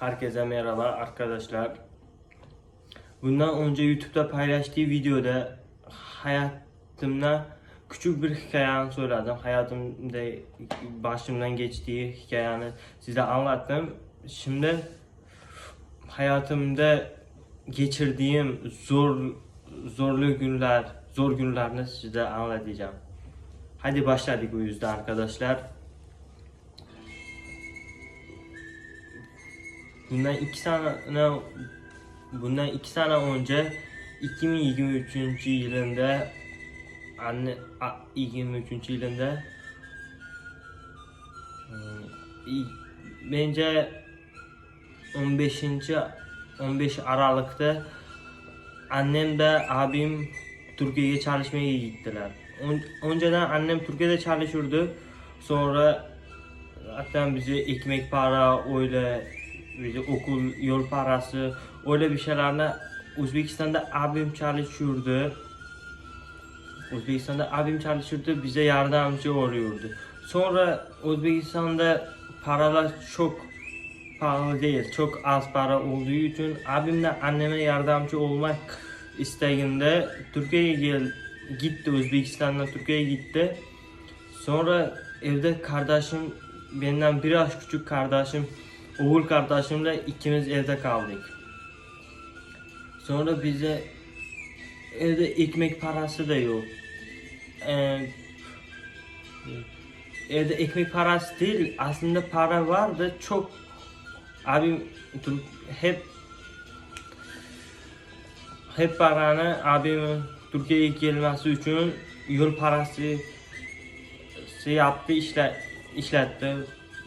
Herkese merhaba arkadaşlar. Bundan önce YouTube'da paylaştığı videoda hayatımda küçük bir hikayeni söyledim. Hayatımda başımdan geçtiği hikayeni size anlattım. Şimdi hayatımda geçirdiğim zor zorlu günler, zor günlerini size anlatacağım. Hadi başladık o yüzden arkadaşlar. Bundan iki sene bundan iki sene önce 2023 yılında anne a- 2023 yılında hmm, bence 15. 15 Aralık'ta annem de abim Türkiye'ye çalışmaya gittiler. Ön- Önceden annem Türkiye'de çalışırdı. Sonra hatta bize ekmek para öyle okul yol parası öyle bir şeylerle Özbekistan'da abim çalışıyordu. Özbekistan'da abim çalışırdı bize yardımcı oluyordu. Sonra Özbekistan'da paralar çok pahalı değil, çok az para olduğu için abim de anneme yardımcı olmak isteğinde Türkiye'ye gitti Özbekistan'dan Türkiye'ye gitti. Sonra evde kardeşim benden biraz küçük kardeşim oğul kardeşimle ikimiz evde kaldık. Sonra bize evde ekmek parası da yok. Ee, evde ekmek parası değil aslında para vardı çok abim hep hep paranı abimin Türkiye'ye gelmesi için yol parası şey yaptı işle, işletti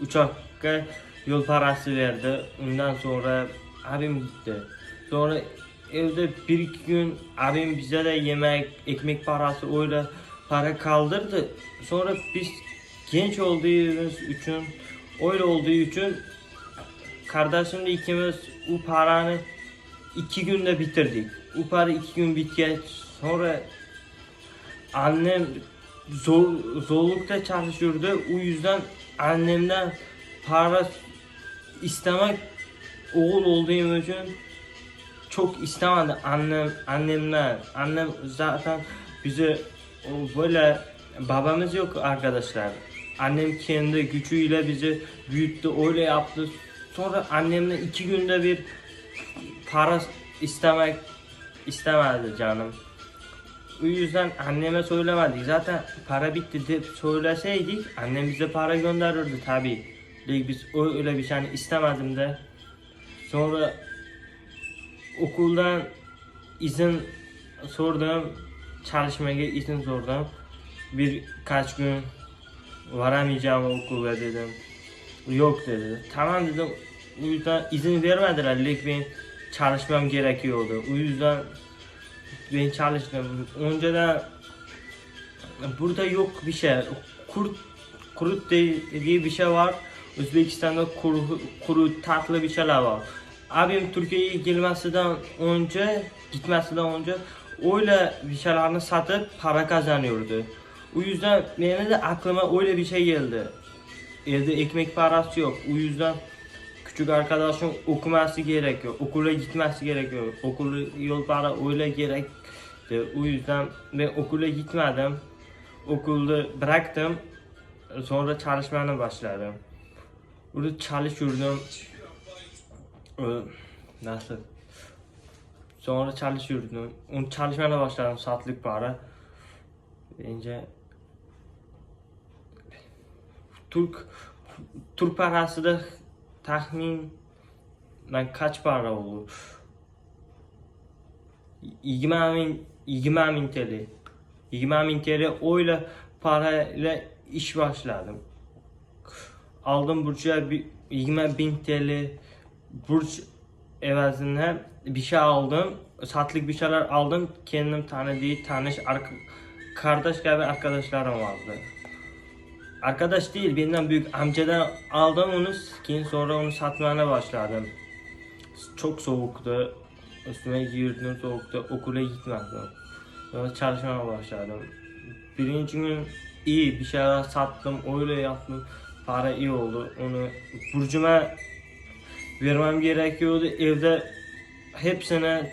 uçakka yol parası verdi ondan sonra abim gitti sonra evde bir iki gün abim bize de yemek ekmek parası öyle para kaldırdı sonra biz genç olduğumuz için öyle olduğu için kardeşimle ikimiz o paranı iki günde bitirdik. O para iki gün bitken sonra annem zor, zorlukta çalışıyordu. O yüzden annemden para istemek oğul olduğum için çok istemedi annem annemden. Annem zaten bize o böyle babamız yok arkadaşlar. Annem kendi gücüyle bizi büyüttü, öyle yaptı. Sonra annemle iki günde bir para istemek istemedi canım. O yüzden anneme söylemedik. Zaten para bitti deyip söyleseydik annem bize para gönderirdi tabi. Biz öyle bir şey istemedim de. Sonra okuldan izin sordum. Çalışmaya izin sordum. Birkaç gün varamayacağım okula dedim. Yok dedi. Tamam dedim. O yüzden izin vermediler. Lakin çalışmam gerekiyordu. O yüzden ben çalıştım. Önceden burada yok bir şey. Kurt kurut diye bir şey var. Tatlı bir şeyler var. Abim Türkiye'ye gelmesinden önce, gitmesinden önce öyle bir şeylerini satıp para kazanıyordu. O yüzden benim de aklıma öyle bir şey geldi. Evde ekmek parası yok. O yüzden küçük arkadaşım okuması gerekiyor. Okula gitmesi gerekiyor. Okulu yol para öyle gerekti. O yüzden ben okula gitmedim. Okulda bıraktım. Sonra çalışmaya başladım. Burada çalışıyordum. Ee, Nasıl? Sonra çalışıyordum. Onu çalışmaya başladım saatlik para. Bence Türk Türk parası da tahmin ben kaç para olur? 20 bin 20 bin TL. 20 bin TL öyle parayla iş başladım. Aldım burcuya bir 20 bin TL burç evazinde bir şey aldım. Satlık bir şeyler aldım. Kendim tanıdığı tanış arka, kardeş gibi arkadaşlarım vardı. Arkadaş değil, benden büyük amcadan aldım onu, skin sonra onu satmaya başladım. Çok soğuktu, üstüme girdim soğuktu, okula gitmedim. Sonra çalışmaya başladım. Birinci gün iyi bir şeyler sattım, öyle yaptım. Para iyi oldu. Onu burcuma vermem gerekiyordu. Evde hepsini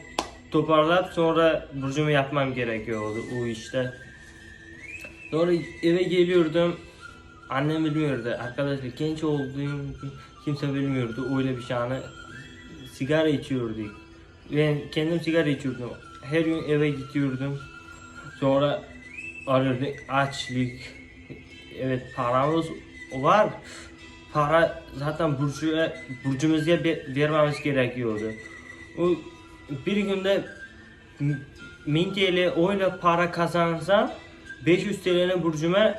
toparlayıp sonra burcumu yapmam gerekiyordu o işte. Sonra eve geliyordum. Annem bilmiyordu. Arkadaşlar genç olduğum kimse bilmiyordu. Öyle bir şey sigara içiyorduk. Ben kendim sigara içiyordum. Her gün eve gidiyordum. Sonra arıyordum açlık. Evet paramız var. Para zaten burcuya, burcumuza be- vermemiz gerekiyordu. O bir günde 1000 TL öyle para kazansam 500 TL'nin burcuma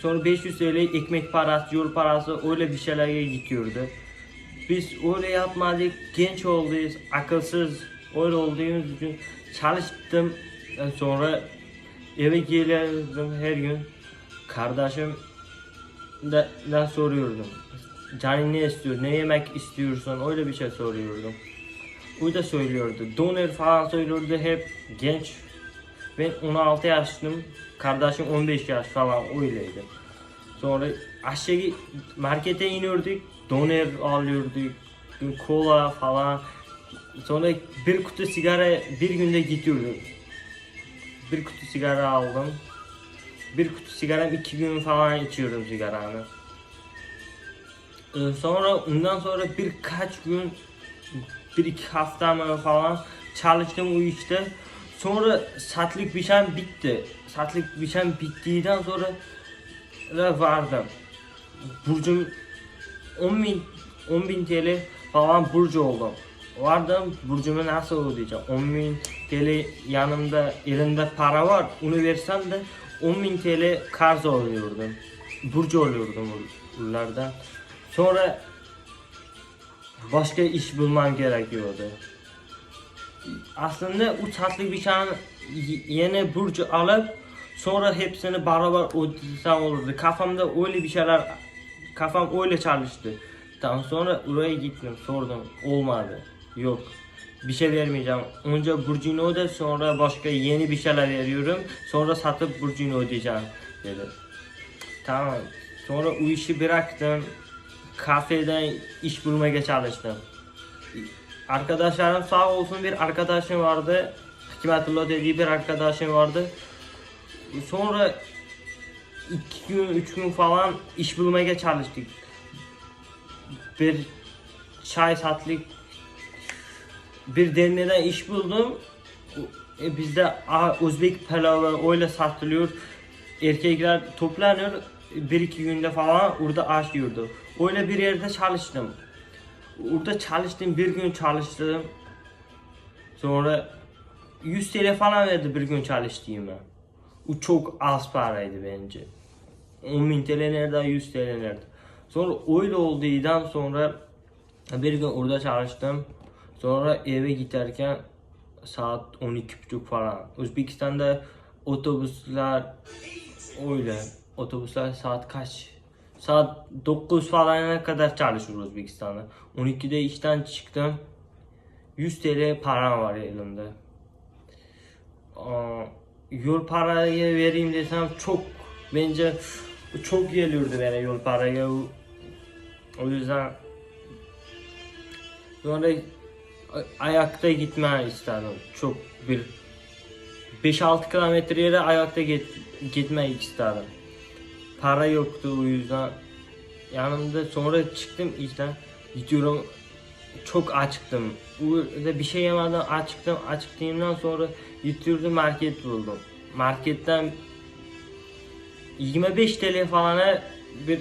sonra 500 TL ekmek parası, yol parası öyle bir şeylere gidiyordu. Biz öyle yapmadık, genç olduyuz, akılsız öyle olduğumuz için çalıştım. Sonra eve gelirdim her gün. Kardeşim de, de soruyordum. Canın ne istiyor, ne yemek istiyorsun öyle bir şey soruyordum. O da söylüyordu. Doner falan söylüyordu hep genç. Ben 16 yaşlıyım. Kardeşim 15 yaş falan öyleydi. Sonra aşağı markete iniyorduk. Doner alıyorduk. Kola falan. Sonra bir kutu sigara bir günde gidiyordum. Bir kutu sigara aldım. Bir kutu sigaram iki gün falan içiyorum sigaranı. Ee, sonra ondan sonra birkaç gün bir iki hafta falan çalıştım o işte. Sonra satlık bir şey bitti. Satlık bir şey bittiğinden sonra da vardım. Burcum 10 bin, 10 bin TL falan burcu oldum. Vardım burcumu nasıl ödeyeceğim? 10 bin TL yanımda elimde para var. Onu versem de 10 bin TL karz oluyordum. Burcu oluyordum bunlardan. Sonra başka iş bulmam gerekiyordu. Aslında o tatlı bir tane yeni burcu alıp sonra hepsini beraber ödesem olurdu. Kafamda öyle bir şeyler, kafam öyle çalıştı. Daha sonra oraya gittim, sordum, olmadı. Yok, bir şey vermeyeceğim. Önce burcunu öde, sonra başka yeni bir şeyler veriyorum. Sonra satıp burcunu ödeyeceğim dedi. Tamam. Sonra o işi bıraktım. Kafeden iş bulmaya çalıştım. Arkadaşlarım sağ olsun bir arkadaşım vardı. Hikmetullah dediği bir arkadaşım vardı. Sonra iki gün, üç gün falan iş bulmaya çalıştık. Bir çay satlık bir derneden iş buldum. E, bizde Özbek pilavı öyle satılıyor. Erkekler toplanıyor. Bir iki günde falan orada aş yiyordu. Öyle bir yerde çalıştım. Orada çalıştım, bir gün çalıştım. Sonra 100 TL falan verdi bir gün çalıştığıma. O çok az paraydı bence. 10 bin TL nerede, 100 TL nerede. Sonra öyle olduğundan sonra bir gün orada çalıştım. Sonra eve giderken saat 12.30 falan. Özbekistan'da otobüsler öyle. Otobüsler saat kaç? Saat 9 falana kadar çalışır Özbekistan'da. 12'de işten çıktım. 100 TL param var elimde. Yol parayı vereyim desem çok bence çok geliyordu bana yol parayı. O yüzden sonra ayakta gitme istedim. Çok bir 5-6 kilometre yere ayakta git, gitmek istedim. Para yoktu o yüzden. Yanımda sonra çıktım işten. Gidiyorum çok açıktım. Burada bir şey yemeden açıktım. Açıktığımdan sonra gidiyordum market buldum. Marketten 25 TL falana bir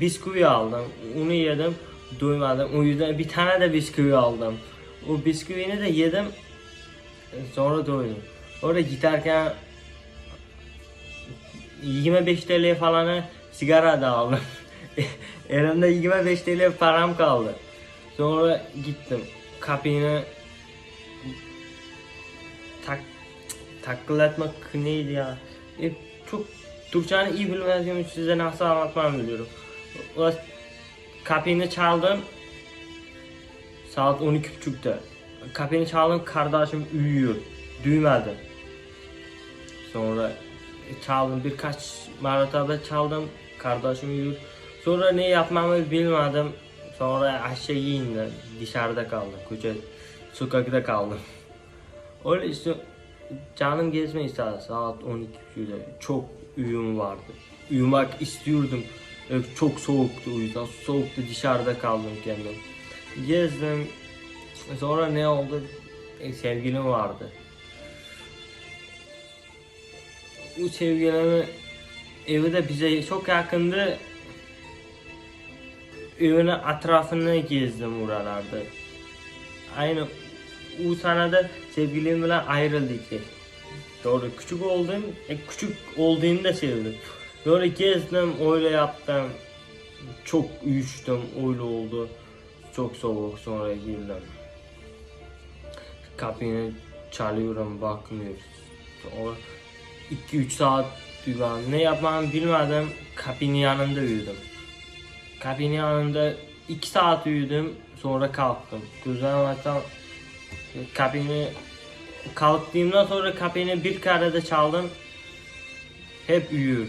bisküvi aldım. Onu yedim. Doymadım. O yüzden bir tane de bisküvi aldım. O bisküvini de yedim. Sonra doydum. Orada giderken 25 TL falanı sigara da aldım. Elimde 25 TL param kaldı. Sonra gittim. Kapını tak taklatmak neydi ya? E, çok Türkçe'ni iyi bilmediğim için size nasıl anlatmam biliyorum. Kapını çaldım. Saat 12.30'da. Kapını çaldım kardeşim uyuyor. Duymadı. Sonra çaldım birkaç mertebe çaldım. Kardeşim uyuyor. Sonra ne yapmamı bilmedim. Sonra aşağı indim. Dışarıda kaldım. Koca sokakta kaldım. Öyle işte canım gezme istedi saat 12'de. Çok uyum vardı. Uyumak istiyordum. Çok soğuktu yüzden. Soğuktu dışarıda kaldım kendim. Gezdim. Sonra ne oldu? E, sevgilim vardı. O sevgilimi evi de bize çok yakındı. Evinin etrafını gezdim oralarda. Aynı o senede sevgilimle ayrıldık. Doğru küçük oldum, e, küçük olduğumu da sevdim. Böyle gezdim, öyle yaptım. Çok üşüdüm, öyle oldu. Çok soğuk sonra girdim. Kapıyı çalıyorum, bakmıyor. Sonra 2-3 saat uyuyorum. Ne yapmamı bilmedim, kapının yanında uyudum. Kapının yanında 2 saat uyudum, sonra kalktım. Gözlerimi açsam kapını kalktığımdan sonra kapını bir kere de çaldım. Hep uyuyor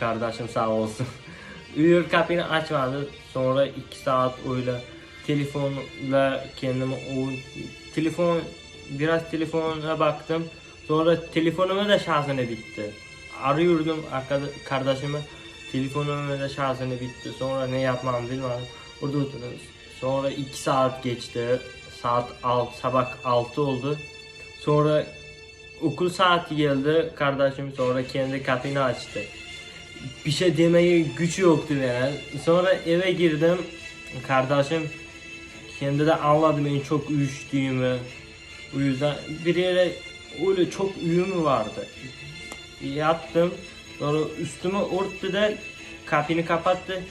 kardeşim sağ olsun. uyuyor kapını açmadı. Sonra 2 saat öyle telefonla kendimi o telefon biraz telefona baktım. Sonra telefonumun da şarjını bitti. Arıyordum kardeşimi. Telefonumun da şarjını bitti. Sonra ne yapmam bilmiyorum. Orada oturdum. Sonra 2 saat geçti. Saat 6, sabah 6 oldu. Sonra okul saati geldi. Kardeşim sonra kendi kapını açtı. Bir şey demeye güç yoktu yani. Sonra eve girdim. Kardeşim kendi de anladı benim çok üşüdüğümü. O yüzden bir yere öyle çok uyum vardı. Yattım. Sonra üstümü örttü de kapını kapattı.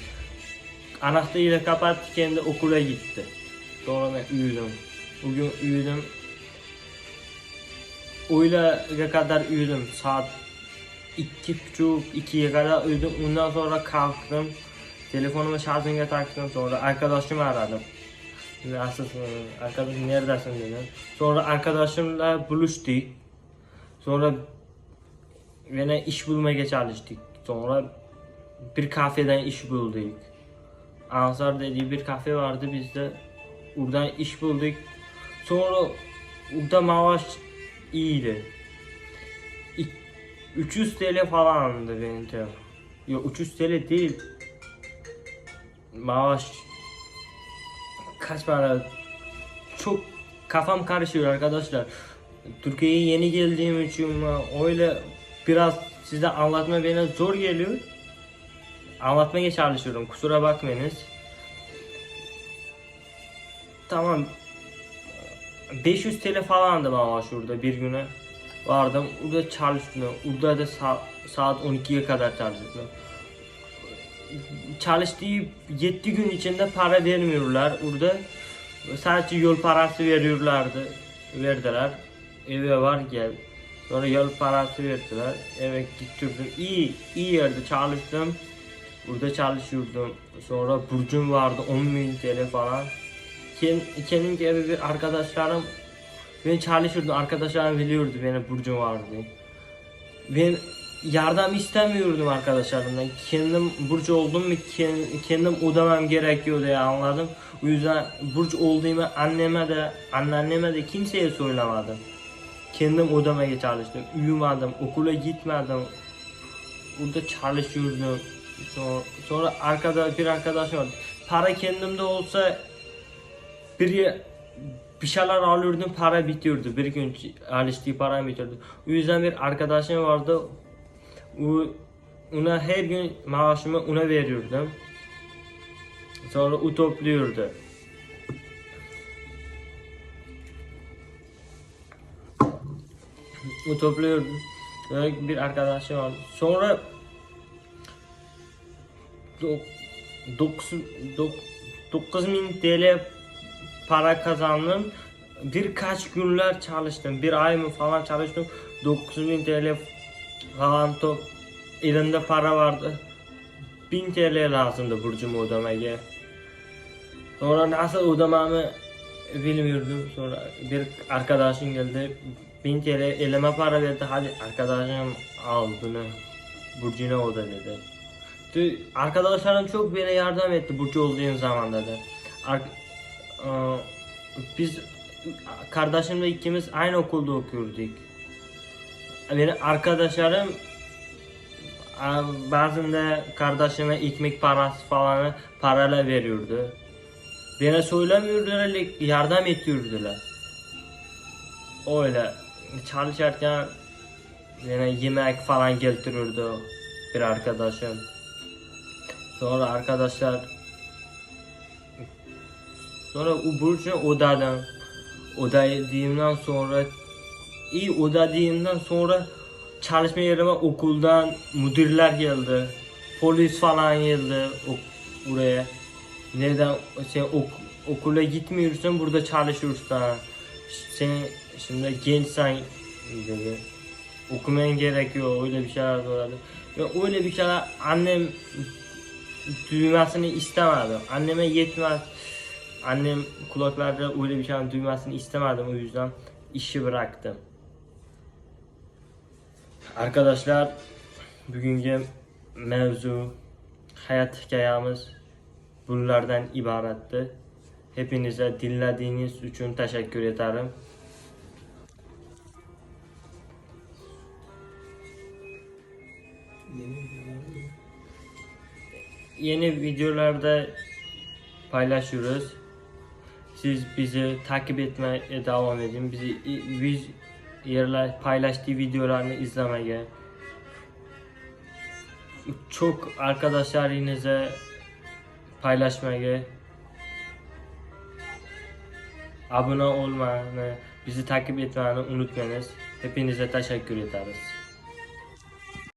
Anahtarıyla kapattı kendi okula gitti. Sonra ben uyudum. Bugün uyudum. Öyle kadar uyudum. Saat iki buçuk, ikiye kadar uyudum. Ondan sonra kalktım. Telefonumu şarjına taktım. Sonra arkadaşımı aradım. Nasılsın? Arkadaşım neredesin dedim. Sonra arkadaşımla buluştuk. Sonra yine iş bulmaya çalıştık. Sonra bir kafeden iş bulduk. Ansar dediği bir kafe vardı bizde. Oradan iş bulduk. Sonra orada maaş iyiydi. İk- 300 TL falandı benim de. Yok 300 TL değil. Maaş kaç para? Çok kafam karışıyor arkadaşlar. Türkiye'ye yeni geldiğim için öyle biraz size anlatma bana zor geliyor. Anlatmaya çalışıyorum. Kusura bakmayınız. Tamam. 500 TL falandı maaş şurada bir güne. Vardım. Orada çalıştım. Orada da sa- saat 12'ye kadar çalıştım. Çalıştığı 7 gün içinde para vermiyorlar orada. Sadece yol parası veriyorlardı. Verdiler. Eve var gel. Sonra yol parası verdiler. Eve gittirdim. İyi, iyi yerde çalıştım. Burada çalışıyordum. Sonra burcum vardı 10.000 TL falan. Kend- Kendim gibi bir arkadaşlarım ben çalışıyordum. Arkadaşlarım biliyordu benim burcum vardı. Ben yardım istemiyordum arkadaşlarımdan. Kendim burç oldum mu ken- kendim ödemem gerekiyor diye anladım. O yüzden burç olduğumu anneme de anneanneme de kimseye söylemedim. Kendim ödemeye çalıştım. Uyumadım, okula gitmedim. Burada çalışıyordum. Sonra, sonra arkada bir arkadaşım vardı. Para kendimde olsa bir bir şeyler alıyordum para bitiyordu. Bir gün alıştığı para bitiyordu. O yüzden bir arkadaşım vardı. Ona her gün maaşımı ona veriyordum. Sonra o topluyordu. O topluyordu. Bir arkadaşım vardı. Sonra 9000 TL para kazandım. Birkaç günler çalıştım. Bir ay mı falan çalıştım. 9000 TL falan top elimde para vardı. 1000 TL lazımdı burcumu ödemeye. Sonra nasıl ödememi bilmiyordum. Sonra bir arkadaşım geldi. 1000 TL elime para verdi. Hadi arkadaşım al bunu. Burcuna öde dedi. Arkadaşlarım çok bana yardım etti Burcu olduğum zaman dedi. ar- e, biz kardeşimle ikimiz aynı okulda okurduk. Benim arkadaşlarım bazen de kardeşime ekmek parası falan parayla veriyordu. Bana söylemiyordular, yardım ediyordular. Öyle çalışırken yine yemek falan getirirdi bir arkadaşım. Sonra arkadaşlar sonra o burcu odadan odadığımdan sonra iyi odadığımdan sonra çalışma yerime okuldan müdürler geldi. Polis falan geldi buraya. Neden sen ok- okula gitmiyorsun burada çalışıyorsun. Sen şimdi gençsen dedi. Okuman gerekiyor öyle bir şeyler söyledi. Ve öyle bir şeyler annem duymasını istemedim. Anneme yetmez. Annem kulaklarda öyle bir şey duymasını istemedim o yüzden işi bıraktım. Arkadaşlar bugünkü mevzu hayat hikayemiz bunlardan ibaretti. Hepinize dinlediğiniz için teşekkür ederim. Yeni videolarda paylaşıyoruz. Siz bizi takip etmeye devam edin. Bizi biz yerler paylaştığı videolarını izlemeye. Çok arkadaşlarınıza paylaşmayı, abone olmayı, bizi takip etmeyi unutmayınız. Hepinize teşekkür ederiz.